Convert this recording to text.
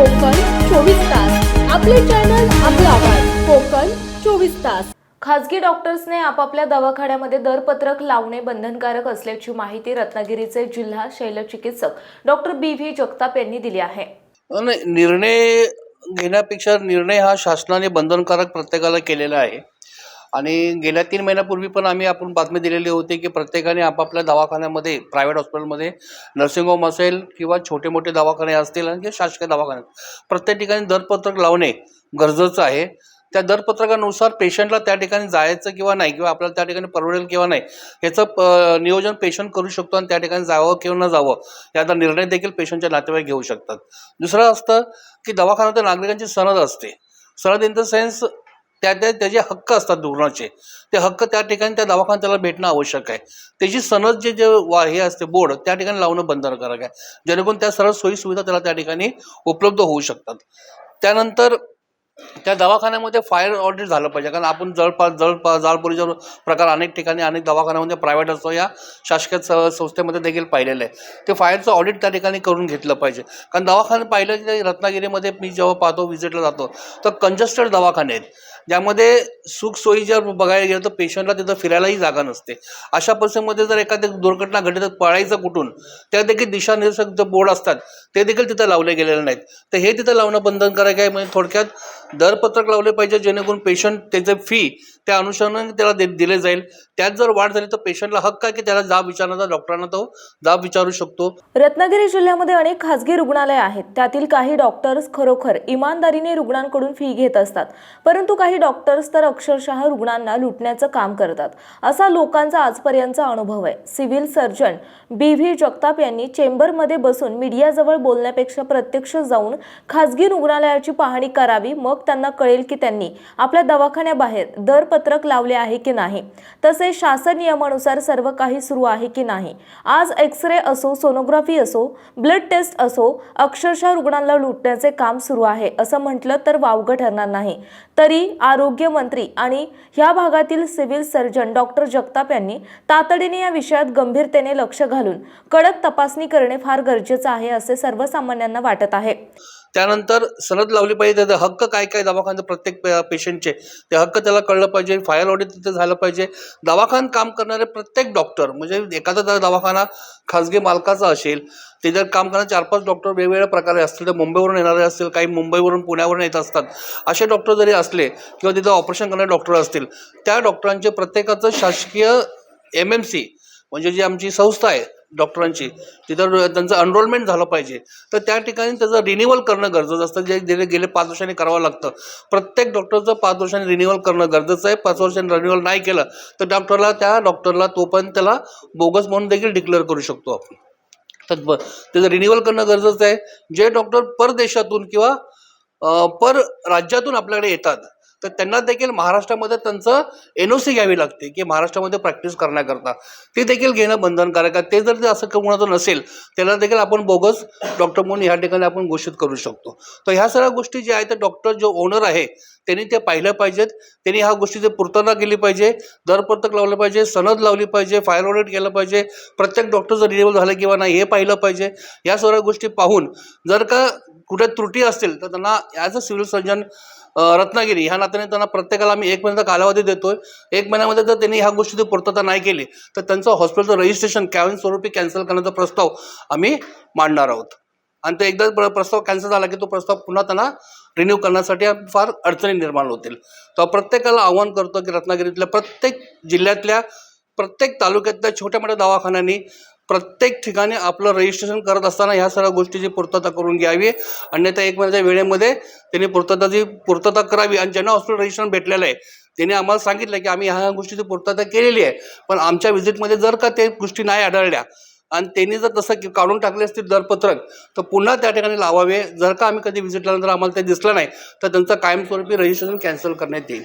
कोकण चोवीस तास. आपले चॅनल आपला आवाज. कोकण चोवीस तास. डॉक्टर्सने आपापल्या दवाखान्यामध्ये दरपत्रक लावणे बंधनकारक असल्याची माहिती रत्नागिरीचे जिल्हा शैलचिकित्सक डॉक्टर बी व्ही जगताप यांनी दिली आहे. निर्णय घेण्यापेक्षा निर्णय हा शासनाने बंधनकारक प्रत्येकाला केलेला आहे. आणि गेल्या तीन महिन्यापूर्वी पण आम्ही आपण बातमी दिलेली होती की प्रत्येकाने आपापल्या दवाखान्यामध्ये प्रायव्हेट हॉस्पिटलमध्ये नर्सिंग होम असेल किंवा छोटे मोठे दवाखाने असतील आणि जे शासकीय दवाखाने प्रत्येक ठिकाणी दरपत्रक लावणे गरजेचं आहे. त्या दरपत्रकानुसार पेशंटला त्या ठिकाणी जायचं किंवा नाही किंवा आपल्याला त्या ठिकाणी परवडेल किंवा नाही याचं प- नियोजन पेशंट करू शकतो आणि त्या ठिकाणी जावं किंवा न जावं याचा निर्णय देखील पेशंटच्या नातेवाईक घेऊ शकतात. दुसरं असतं की दवाखान्यात नागरिकांची सनद असते. सनद इन द सेन्स त्या त्या त्याचे हक्क असतात रुग्णाचे ते हक्क त्या ठिकाणी त्या दवाखान्यात त्याला भेटणं आवश्यक आहे. त्याची सनद जे जे वा हे असते बोर्ड त्या ठिकाणी लावणं बंधनकारक आहे जेणेकरून त्या सर्व सोयीसुविधा त्याला त्या ठिकाणी उपलब्ध होऊ शकतात. त्यानंतर त्या दवाखान्यामध्ये फायर ऑडिट झालं पाहिजे. कारण आपण जळपास जळपास जाळपोरीचा प्रकार अनेक ठिकाणी अनेक दवाखान्यामध्ये प्रायव्हेट असतो. या शासकीय स- संस्थेमध्ये देखील पाहिलेलं आहे. ते फायरचं ऑडिट त्या ठिकाणी करून घेतलं पाहिजे. कारण दवाखाने पाहिलं की रत्नागिरीमध्ये मी जेव्हा पाहतो व्हिजिटला जातो तर कंजस्टेड दवाखाने आहेत. ज्यामध्ये सुखसोयी जर बघायला गेलं तर पेशंटला तिथं फिरायलाही जागा नसते. अशा परिस्थितीमध्ये जर एखादी दुर्घटना घडली तर पळायचं कुठून? त्या देखील दिशानिर्देशक जे बोर्ड असतात ते देखील तिथं लावले गेलेले नाहीत. तर हे तिथं लावणं बंधनकारक आहे. म्हणजे थोडक्यात दरपत्रक लावले पाहिजे जेणेकरून पेशंट त्याचे फी त्या अनुषंगाने त्याला दे दिले जाईल. त्यात जर वाढ झाली तर पेशंटला हक्क आहे की त्याला जाब विचारण्याचा डॉक्टरांना तो जाब विचारू शकतो. रत्नागिरी जिल्ह्यामध्ये अनेक खासगी रुग्णालय आहेत. त्यातील काही डॉक्टर्स खरोखर इमानदारीने रुग्णांकडून फी घेत असतात. परंतु काही डॉक्टर्स तर अक्षरशः रुग्णांना लुटण्याचं काम करतात. असा लोकांचा आजपर्यंतचा अनुभव आहे. Civil surgeon B V Jagtap यांनी चेंबरमध्ये बसून मीडियाजवळ बोलण्यापेक्षा प्रत्यक्ष जाऊन खासगी रुग्णालयाची पाहणी करावी मग त्यांना कळेल की त्यांनी आपल्या दवाखान्याबाहेर पत्रक लावले आहे की नाही? तसेच शासन नियमानुसार सर्व काही सुरू आहे की नाही? आज एक्स रे असो सोनोग्राफी असो ब्लड टेस्ट असो अक्षरशः रुग्णांना लुटण्याचे काम सुरू आहे असं म्हटलं तर वावगं ठरणार नाही. तरी आरोग्यमंत्री आणि ह्या भागातील सिव्हिल सर्जन डॉक्टर जगताप यांनी तातडीने या विषयात गंभीरतेने लक्ष घालून कडक तपासणी करणे फार गरजेचं आहे असे सर्वसामान्यांना वाटत आहे. त्यानंतर सनद लावली पाहिजे त्याचे हक्क काय काय दवाखान्यात प्रत्येक पे- पेशंटचे ते हक्क त्याला कळलं पाहिजे फायर ऑडिट तिथे झालं पाहिजे. दवाखान काम करणारे प्रत्येक डॉक्टर म्हणजे एखादा जर दवाखाना खाजगी मालकाचा असेल ते जर काम करणारे चार पाच डॉक्टर वेगवेगळ्या प्रकारे असतील तर मुंबईवरून येणारे असतील काही मुंबईवरून पुण्यावरून येत असतात असे डॉक्टर जरी असले किंवा तिथं ऑपरेशन करणारे डॉक्टर असतील त्या डॉक्टरांचे प्रत्येकाचं शासकीय एम एम सी म्हणजे जी आमची संस्था आहे डॉक्टरांची तिथं त्यांचं अनरोलमेंट झालं पाहिजे. तर त्या ठिकाणी त्याचं रिन्युअल करणं गरजेचं असतं. जे गेले गेले पाच वर्षांनी करावं लागतं. प्रत्येक डॉक्टरचं पाच वर्षांनी रिन्युअल करणं गरजेचं आहे. पाच वर्षांनी रिन्युअल नाही केलं तर डॉक्टरला त्या डॉक्टरला तो पण त्याला बोगस म्हणून देखील डिक्लेअर करू शकतो आपण. तर त्याचं रिन्युअल करणं गरजेचं आहे. जे डॉक्टर परदेशातून किंवा पर राज्यातून आपल्याकडे येतात तर त्यांना देखील महाराष्ट्रामध्ये त्यांचं एन ओ सी घ्यावी लागते की महाराष्ट्रामध्ये प्रॅक्टिस करण्याकरता. ते देखील घेणं बंधनकारक आहे. ते जर ते असं कोणाचं नसेल त्याला देखील आपण बोगस डॉक्टर म्हणून ह्या ठिकाणी आपण घोषित करू शकतो. तर ह्या सगळ्या गोष्टी ज्या आहेत त्या डॉक्टर जो ओनर आहे त्यांनी ते पाहिलं पाहिजेत. त्यांनी ह्या गोष्टीची पूर्तता केली पाहिजे दरपत्रक लावलं पाहिजे सनद लावली पाहिजे फायर ऑडिट केलं पाहिजे प्रत्येक डॉक्टरचं रिन्युअल झालं किंवा नाही हे पाहिलं पाहिजे. या सगळ्या गोष्टी पाहून जर का कुठे त्रुटी असतील तर त्यांना as a civil surgeon Ratnagiri ह्या नात्याने त्यांना प्रत्येकाला आम्ही एक महिन्याचा कालावधी देतोय. एक महिन्यामध्ये जर त्यांनी ह्या गोष्टीची पूर्तता नाही केली तर त्यांचं हॉस्पिटलचं रजिस्ट्रेशन कॅवन स्वरूपी कॅन्सल करण्याचा प्रस्ताव आम्ही मांडणार आहोत. आणि तो एकदा प्र- प्रस्ताव कॅन्सल झाला की तो प्रस्ताव पुन्हा त्यांना रिन्यू करण्यासाठी फार अडचणी निर्माण होतील. तर प्रत्येकाला आव्हान करतो की रत्नागिरीतल्या प्रत्येक जिल्ह्यातल्या प्रत्येक तालुक्यातल्या छोट्या मोठ्या दवाखान्यांनी प्रत्येक ठिकाणी आपलं रजिस्ट्रेशन करत असताना ह्या सगळ्या गोष्टीची पूर्तता करून घ्यावी. अन्यथा एक महिन्याच्या वेळेमध्ये त्यांनी पूर्तताची पूर्तता करावी आणि ज्यांना हॉस्पिटल रजिस्ट्रेशन भेटलेलं आहे त्यांनी आम्हाला सांगितलं की आम्ही ह्या गोष्टीची पूर्तता केलेली आहे. पण आमच्या व्हिजिटमध्ये जर का ते गोष्टी नाही आढळल्या आणि त्यांनी जर तसं की- काढून टाकले असतील दरपत्रक तर पुन्हा त्या ठिकाणी लावावे. जर का आम्ही कधी व्हिजिट नंतर आम्हाला ते दिसलं नाही तर त्यांचं कायमस्वरूपी रजिस्ट्रेशन कॅन्सल करण्यात येईल.